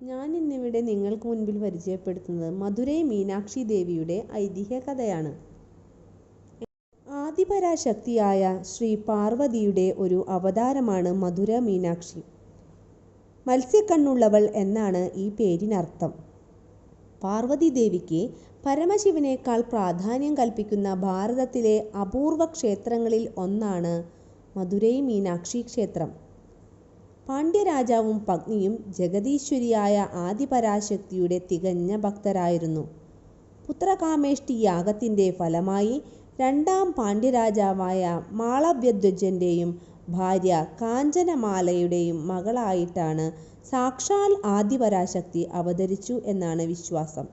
ഞാൻ ഇന്നിവിടെ നിങ്ങൾക്ക് മുൻപിൽ പരിചയപ്പെടുത്തുന്നത് മധുരൈ മീനാക്ഷി ദേവിയുടെ ഐതിഹ്യ കഥയാണ്. ആദിപരാശക്തിയായ ശ്രീ പാർവതിയുടെ ഒരു അവതാരമാണ് മധുര മീനാക്ഷി. മത്സ്യക്കണ്ണുള്ളവൾ എന്നാണ് ഈ പേരിനർത്ഥം. പാർവതി ദേവിക്ക് പരമശിവനേക്കാൾ പ്രാധാന്യം കൽപ്പിക്കുന്ന ഭാരതത്തിലെ അപൂർവ ക്ഷേത്രങ്ങളിൽ ഒന്നാണ് മധുരൈ മീനാക്ഷി ക്ഷേത്രം. പാണ്ഡ്യരാജാവും പത്നിയും ജഗദീശ്വരിയായ ആദിപരാശക്തിയുടെ തികഞ്ഞ ഭക്തരായിരുന്നു. പുത്രകാമേഷ്ടി യാഗത്തിന്റെ ഫലമായി രണ്ടാം പാണ്ഡ്യരാജാവായ മാളവ്യധ്വജന്റെയും ഭാര്യ കാഞ്ചനമാലയുടെയും മകളായിട്ടാണ് സാക്ഷാൽ ആദിപരാശക്തി അവതരിച്ചു എന്നാണ് വിശ്വാസം.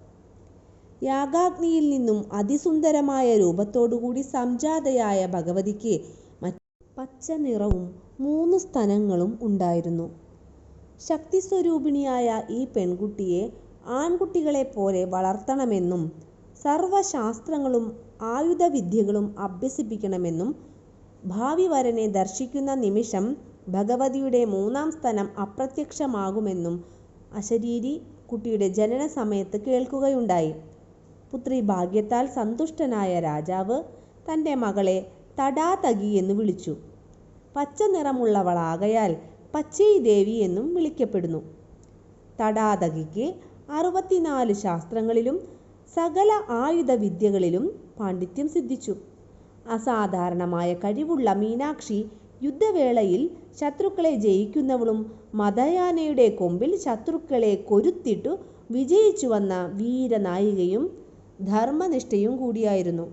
യാഗാഗ്നിയിൽ നിന്നും അതിസുന്ദരമായ രൂപത്തോടുകൂടി സംജാതയായ ഭഗവതിക്ക് പച്ച നിറവും മൂന്ന് സ്തനങ്ങളും ഉണ്ടായിരുന്നു. ശക്തിസ്വരൂപിണിയായ ഈ പെൺകുട്ടിയെ ആൺകുട്ടികളെപ്പോലെ വളർത്തണമെന്നും സർവശാസ്ത്രങ്ങളും ആയുധവിദ്യകളും അഭ്യസിപ്പിക്കണമെന്നും ഭാവി വരനെ ദർശിക്കുന്ന നിമിഷം ഭഗവതിയുടെ മൂന്നാം സ്തനം അപ്രത്യക്ഷമാകുമെന്നും അശരീരി കുട്ടിയുടെ ജനന സമയത്ത് കേൾക്കുകയുണ്ടായി. പുത്രി ഭാഗ്യത്താൽ സന്തുഷ്ടനായ രാജാവ് തന്റെ മകളെ തടാതകി എന്ന് വിളിച്ചു. പച്ച നിറമുള്ളവളാകയാൽ പച്ചൈ ദേവി എന്നും വിളിക്കപ്പെടുന്നു. തടാതകിക്ക് അറുപത്തിനാല് ശാസ്ത്രങ്ങളിലും സകല ആയുധ വിദ്യകളിലും പാണ്ഡിത്യം സിദ്ധിച്ചു. അസാധാരണമായ കഴിവുള്ള മീനാക്ഷി യുദ്ധവേളയിൽ ശത്രുക്കളെ ജയിക്കുന്നവളും മതയാനയുടെ കൊമ്പിൽ ശത്രുക്കളെ കൊരുത്തിട്ടു വിജയിച്ചു വന്ന വീരനായികയും ധർമ്മനിഷ്ഠയും കൂടിയായിരുന്നു.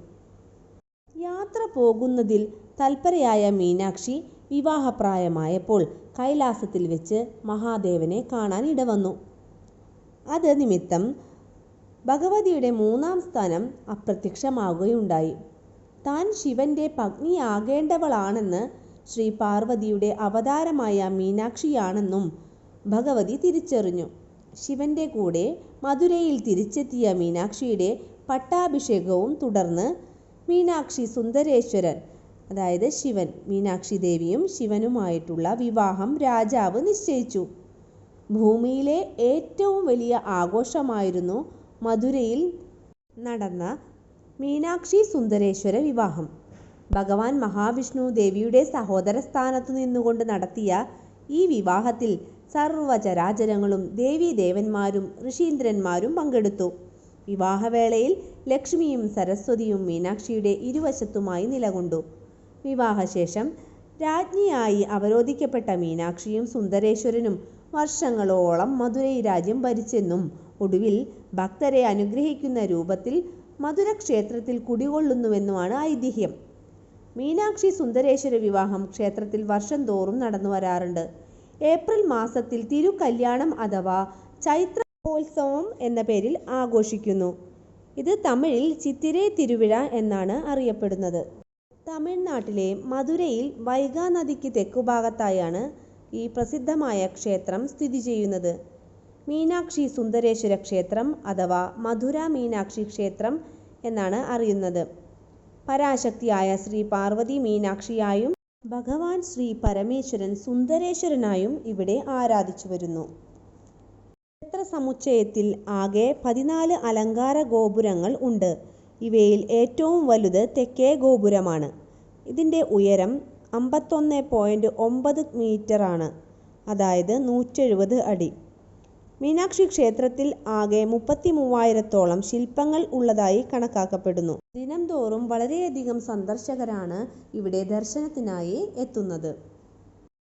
യാത്ര പോകുന്നതിൽ തൽപരയായ മീനാക്ഷി വിവാഹപ്രായമായപ്പോൾ കൈലാസത്തിൽ വെച്ച് മഹാദേവനെ കാണാൻ ഇടവന്നു. അത് നിമിത്തം ഭഗവതിയുടെ മൂന്നാം സ്ഥാനം അപ്രത്യക്ഷമാകുകയുണ്ടായി താൻ ശിവന്റെ പത്നിയാകേണ്ടവളാണെന്ന് ശ്രീ പാർവതിയുടെ അവതാരമായ മീനാക്ഷിയാണെന്നും ഭഗവതി തിരിച്ചറിഞ്ഞു. ശിവന്റെ കൂടെ മധുരയിൽ തിരിച്ചെത്തിയ മീനാക്ഷിയുടെ പട്ടാഭിഷേകവും തുടർന്ന് മീനാക്ഷി സുന്ദരേശ്വരൻ അതായത് ശിവൻ മീനാക്ഷി ദേവിയും ശിവനുമായിട്ടുള്ള വിവാഹം രാജാവ് നിശ്ചയിച്ചു. ഭൂമിയിലെ ഏറ്റവും വലിയ ആഘോഷമായിരുന്നു മധുരയിൽ നടന്ന മീനാക്ഷി സുന്ദരേശ്വര വിവാഹം. ഭഗവാൻ മഹാവിഷ്ണു ദേവിയുടെ സഹോദര സ്ഥാനത്തു നിന്നുകൊണ്ട് നടത്തിയ ഈ വിവാഹത്തിൽ സർവചരാചരങ്ങളും ദേവീദേവന്മാരും ഋഷീന്ദ്രന്മാരും പങ്കെടുത്തു. വിവാഹവേളയിൽ ലക്ഷ്മിയും സരസ്വതിയും മീനാക്ഷിയുടെ ഇരുവശത്തുമായി നിലകൊണ്ടു. വിവാഹശേഷം രാജ്ഞിയായി അവരോധിക്കപ്പെട്ട മീനാക്ഷിയും സുന്ദരേശ്വരനും വർഷങ്ങളോളം മധുരൈ രാജ്യം ഭരിച്ചെന്നും ഒടുവിൽ ഭക്തരെ അനുഗ്രഹിക്കുന്ന രൂപത്തിൽ മധുര ക്ഷേത്രത്തിൽ കുടികൊള്ളുന്നുവെന്നുമാണ് ഐതിഹ്യം. മീനാക്ഷി സുന്ദരേശ്വര വിവാഹം ക്ഷേത്രത്തിൽ വർഷം തോറും നടന്നു വരാറുണ്ട്. ഏപ്രിൽ മാസത്തിൽ തിരുകല്യാണം അഥവാ ചൈത്രോത്സവം എന്ന പേരിൽ ആഘോഷിക്കുന്നു. ഇത് തമിഴിൽ ചിത്തിരേ തിരുവിഴ എന്നാണ് അറിയപ്പെടുന്നത്. തമിഴ്നാട്ടിലെ മധുരയിൽ വൈഗാ നദിക്ക് തെക്കുഭാഗത്തായാണ് ഈ പ്രസിദ്ധമായ ക്ഷേത്രം സ്ഥിതി ചെയ്യുന്നത്. മീനാക്ഷി സുന്ദരേശ്വര ക്ഷേത്രം അഥവാ മധുര മീനാക്ഷി ക്ഷേത്രം എന്നാണ് അറിയുന്നത്. പരാശക്തിയായ ശ്രീ പാർവതി മീനാക്ഷിയായും ഭഗവാൻ ശ്രീ പരമേശ്വരൻ സുന്ദരേശ്വരനായും ഇവിടെ ആരാധിച്ചു വരുന്നു. ക്ഷേത്ര സമുച്ചയത്തിൽ ആകെ പതിനാല് അലങ്കാര ഗോപുരങ്ങൾ ഉണ്ട്. ഇവയിൽ ഏറ്റവും വലുത് തെക്കേ ഗോപുരമാണ്. ഇതിന്റെ ഉയരം അമ്പത്തൊന്ന് പോയിന്റ് ഒമ്പത് മീറ്ററാണ്. അതായത് നൂറ്റെഴുപത് അടി. മീനാക്ഷി ക്ഷേത്രത്തിൽ ആകെ മുപ്പത്തി മൂവായിരത്തോളം ശില്പങ്ങൾ ഉള്ളതായി കണക്കാക്കപ്പെടുന്നു. ദിനംതോറും വളരെയധികം സന്ദർശകരാണ് ഇവിടെ ദർശനത്തിനായി എത്തുന്നത്.